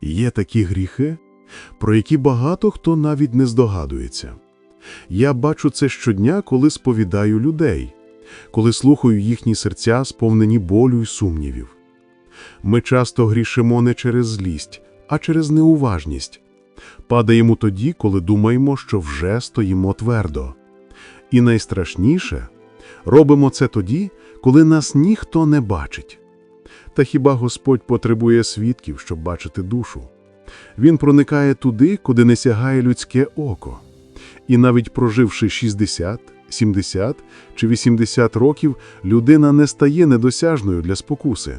Є такі гріхи, про які багато хто навіть не здогадується. Я бачу це щодня, коли сповідаю людей, коли слухаю їхні серця, сповнені болю й сумнівів. Ми часто грішимо не через злість, а через неуважність. Падаємо тоді, коли думаємо, що вже стоїмо твердо. І найстрашніше робимо це тоді, коли нас ніхто не бачить. Та хіба Господь потребує свідків, щоб бачити душу? Він проникає туди, куди не сягає людське око. І навіть проживши 60, 70 чи 80 років, людина не стає недосяжною для спокуси,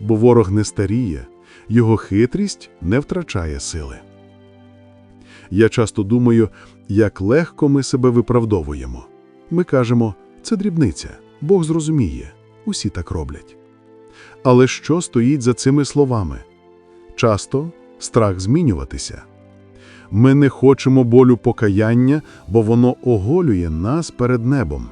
бо ворог не старіє, його хитрість не втрачає сили. Я часто думаю, як легко ми себе виправдовуємо. Ми кажемо, це дрібниця, Бог зрозуміє, усі так роблять. Але що стоїть за цими словами? Часто страх змінюватися. Ми не хочемо болю покаяння, бо воно оголює нас перед небом.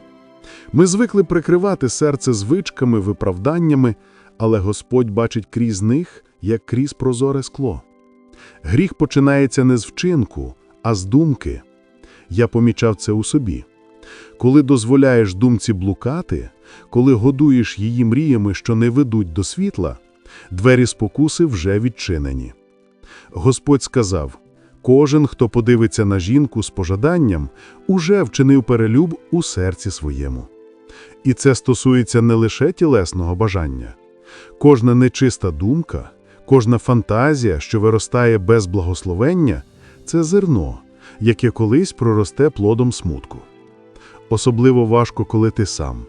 Ми звикли прикривати серце звичками, виправданнями, але Господь бачить крізь них, як крізь прозоре скло. Гріх починається не з вчинку, а з думки. Я помічав це у собі. Коли дозволяєш думці блукати, коли годуєш її мріями, що не ведуть до світла, двері спокуси вже відчинені. Господь сказав: кожен, хто подивиться на жінку з пожаданням, уже вчинив перелюб у серці своєму. І це стосується не лише тілесного бажання. Кожна нечиста думка, кожна фантазія, що виростає без благословення, це зерно, яке колись проросте плодом смутку. Особливо важко, коли ти сам.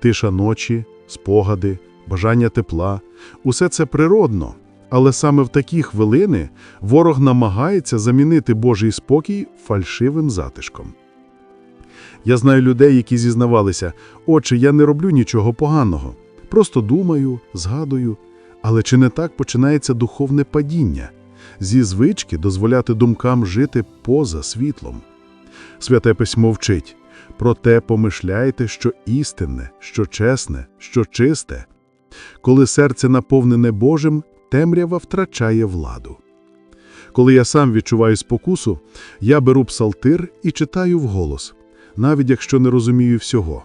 Тиша ночі, спогади, бажання тепла усе це природно, але саме в такі хвилини ворог намагається замінити Божий спокій фальшивим затишком. Я знаю людей, які зізнавалися, отче, я не роблю нічого поганого, просто думаю, згадую. Але чи не так починається духовне падіння, зі звички дозволяти думкам жити поза світлом? Святе письмо вчить проте помишляйте, що істинне, що чесне, що чисте. Коли серце наповнене Божим, темрява втрачає владу. Коли я сам відчуваю спокусу, я беру псалтир і читаю вголос, навіть якщо не розумію всього.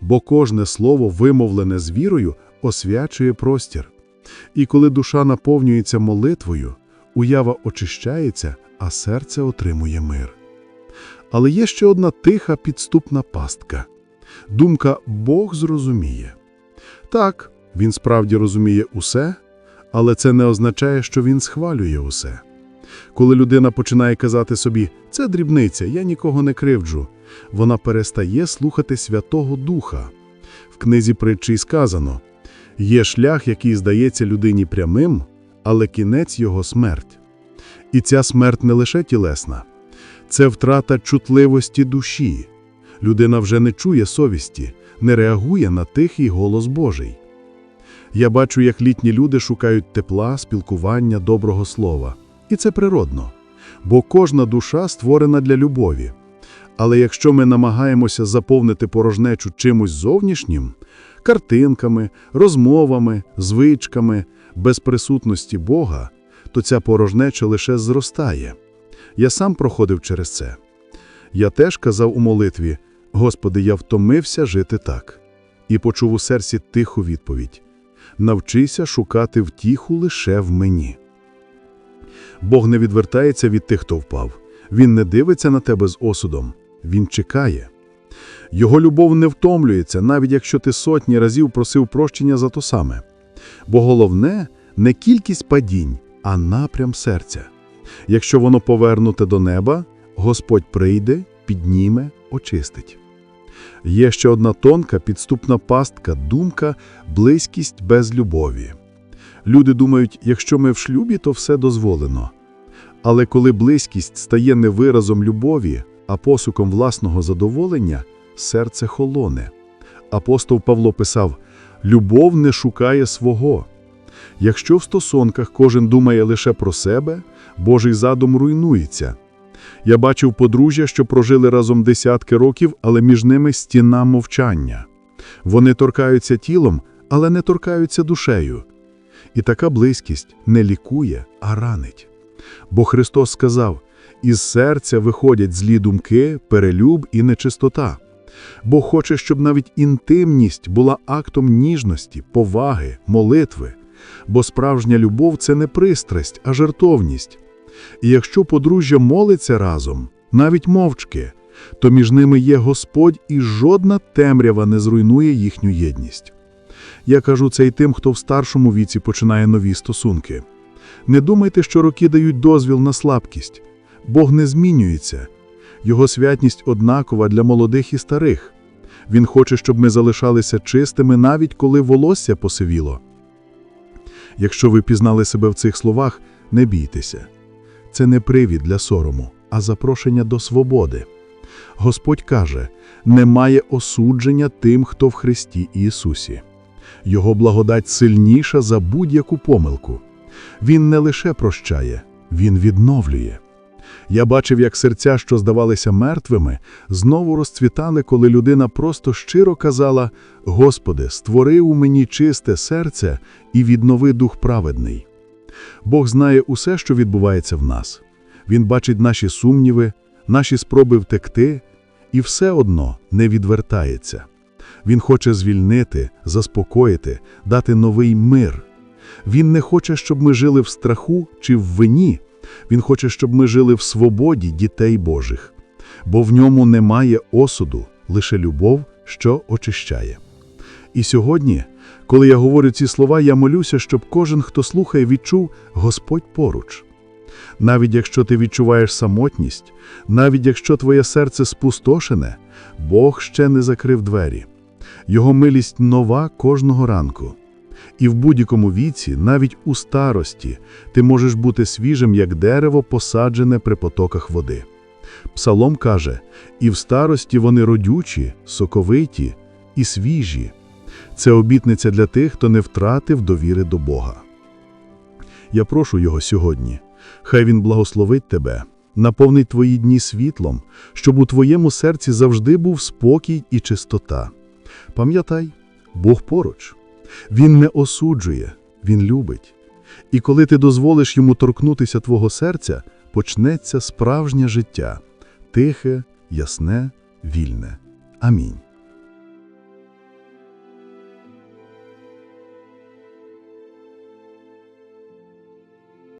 Бо кожне слово, вимовлене з вірою, освячує простір. І коли душа наповнюється молитвою, уява очищається, а серце отримує мир. Але є ще одна тиха підступна пастка. Думка Бог зрозуміє. Так, він справді розуміє усе, але це не означає, що він схвалює усе. Коли людина починає казати собі «це дрібниця, я нікого не кривджу», вона перестає слухати Святого Духа. В книзі притчі сказано Є шлях, який здається людині прямим, але кінець його смерть. І ця смерть не лише тілесна, це втрата чутливості душі. Людина вже не чує совісті, не реагує на тихий голос Божий. Я бачу, як літні люди шукають тепла, спілкування, доброго слова. І це природно, бо кожна душа створена для любові. Але якщо ми намагаємося заповнити порожнечу чимось зовнішнім, картинками, розмовами, звичками, без присутності Бога, то ця порожнеча лише зростає. Я сам проходив через це. Я теж казав у молитві: Господи, я втомився жити так, і почув у серці тиху відповідь: навчися шукати втіху лише в мені. Бог не відвертається від тих, хто впав. Він не дивиться на тебе з осудом, він чекає. Його любов не втомлюється, навіть якщо ти сотні разів просив прощення за то саме. Бо головне не кількість падінь, а напрям серця. Якщо воно повернуте до неба, Господь прийде, підніме, очистить. Є ще одна тонка підступна пастка, думка, близькість без любові. Люди думають, якщо ми в шлюбі, то все дозволено. Але коли близькість стає не виразом любові, а посуком власного задоволення, серце холоне. Апостол Павло писав: Любов не шукає свого. Якщо в стосунках кожен думає лише про себе, Божий задум руйнується. Я бачив подружжя, що прожили разом десятки років, але між ними стіна мовчання. Вони торкаються тілом, але не торкаються душею. І така близькість не лікує, а ранить. Бо Христос сказав, із серця виходять злі думки, перелюб і нечистота. Бог хоче, щоб навіть інтимність була актом ніжності, поваги, молитви. Бо справжня любов – це не пристрасть, а жертовність. І якщо подружжя молиться разом, навіть мовчки, то між ними є Господь і жодна темрява не зруйнує їхню єдність. Я кажу це й тим, хто в старшому віці починає нові стосунки. Не думайте, що роки дають дозвіл на слабкість. Бог не змінюється. Його святність однакова для молодих і старих. Він хоче, щоб ми залишалися чистими, навіть коли волосся посивіло. Якщо ви пізнали себе в цих словах, не бійтеся. Це не привід для сорому, а запрошення до свободи. Господь каже, немає осудження тим, хто в Христі Ісусі. Його благодать сильніша за будь-яку помилку. Він не лише прощає, Він відновлює. Я бачив, як серця, що здавалися мертвими, знову розцвітали, коли людина просто щиро казала «Господи, створи у мені чисте серце і віднови дух праведний». Бог знає усе, що відбувається в нас. Він бачить наші сумніви, наші спроби втекти, і все одно не відвертається. Він хоче звільнити, заспокоїти, дати новий мир. Він не хоче, щоб ми жили в страху чи в вині. Він хоче, щоб ми жили в свободі дітей Божих, бо в ньому немає осуду, лише любов, що очищає. І сьогодні, коли я говорю ці слова, я молюся, щоб кожен, хто слухає, відчув Господь поруч. Навіть якщо ти відчуваєш самотність, навіть якщо твоє серце спустошене, Бог ще не закрив двері. Його милість нова кожного ранку. І в будь-якому віці, навіть у старості, ти можеш бути свіжим, як дерево, посаджене при потоках води. Псалом каже, і в старості вони родючі, соковиті і свіжі. Це обітниця для тих, хто не втратив довіри до Бога. Я прошу Його сьогодні. Хай Він благословить тебе, наповнить твої дні світлом, щоб у твоєму серці завжди був спокій і чистота. Пам'ятай, Бог поруч. Він не осуджує, Він любить. І коли ти дозволиш йому торкнутися твого серця, почнеться справжнє життя тихе, ясне, вільне. Амінь.